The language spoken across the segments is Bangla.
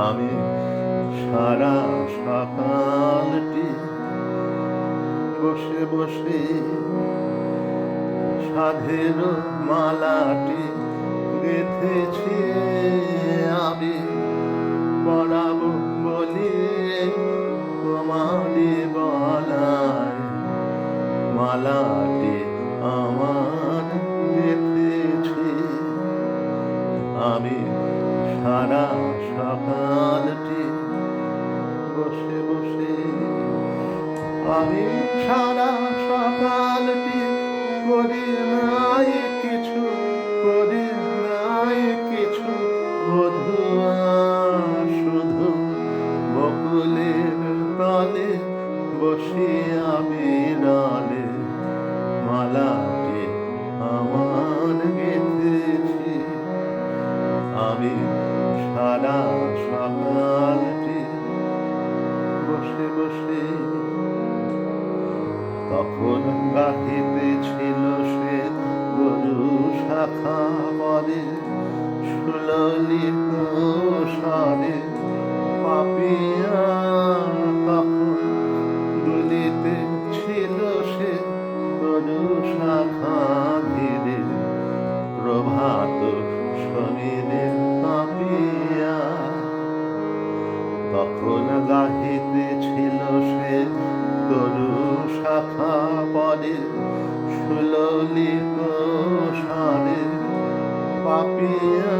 আমি সারা সকালটি বসে বসে সাধের মালাটি গেথেছি আমি পড়াবো বলি তোমারই বলায় মালাটি আমার গেথেছি আমি সারা বসে বসে। আমি সারা সকালটি করি নাই কিছু, করি নাই কিছু। বধুয়া শুধু বকুলের তলে বসে আমি ডালে। মালাটি আমার গেঁথেছি। আমি সারা সকালটি তখন গাহিতে ছিল সে গরু শাখা পরে সুললি সারে পাপিয়া তখন দুলিতে ছিল সে গরু শাখা ধীরে প্রভাত সমীরে পাপিয়া। তখন গাহিতে ছিল সে তরু শাখা পরে সুললিত সারে পাপিয়া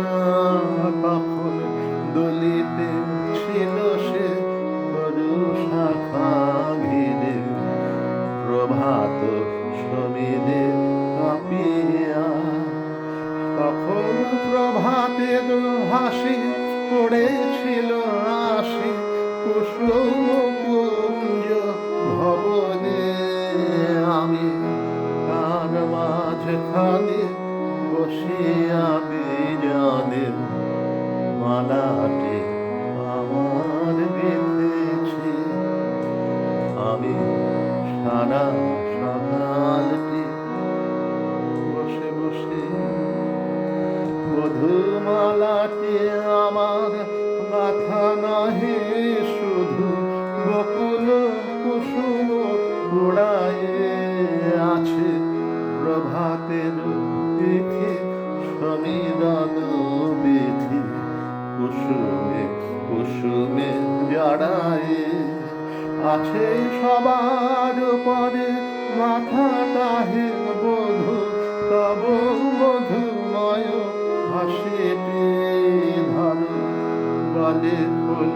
তখন দলিতে ছিল সে তরু শাখা ঘিরে। প্রভাত সমীরে কাঁপিয়া তখন প্রভাতের হাসি পড়েছিল বসিয়া বিজানে মালাটি আমার গেঁথেছি আমি সারা সকালটি বসে বসে মধুমালাটি আমার গাথা নাহি শুধু বকুল কুসুম উড়ায়ে আছে প্রভাতের পিঠে সমীরণ বিধি কুসুমে কুসুমে জড়ায়ে আছে সবার পরে মাথা তাহে বধু, তব মধুময় হাসিটি ধর গলে ফুল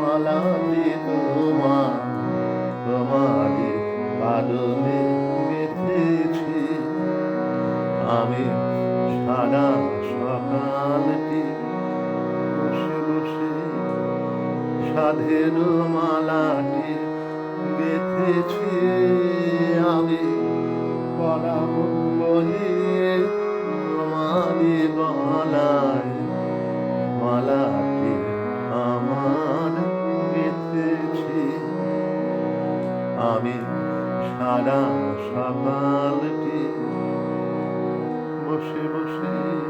মালাটি তোমার, তোমারি গেথেছি আমি সারা সকালটি বসে বসে সাধের মালাটি গেথেছি আমি। পড়াবো বলি তোমারই গলায় মালাটি আমার গেথেছি আমি সারা সকালটি বসে বসে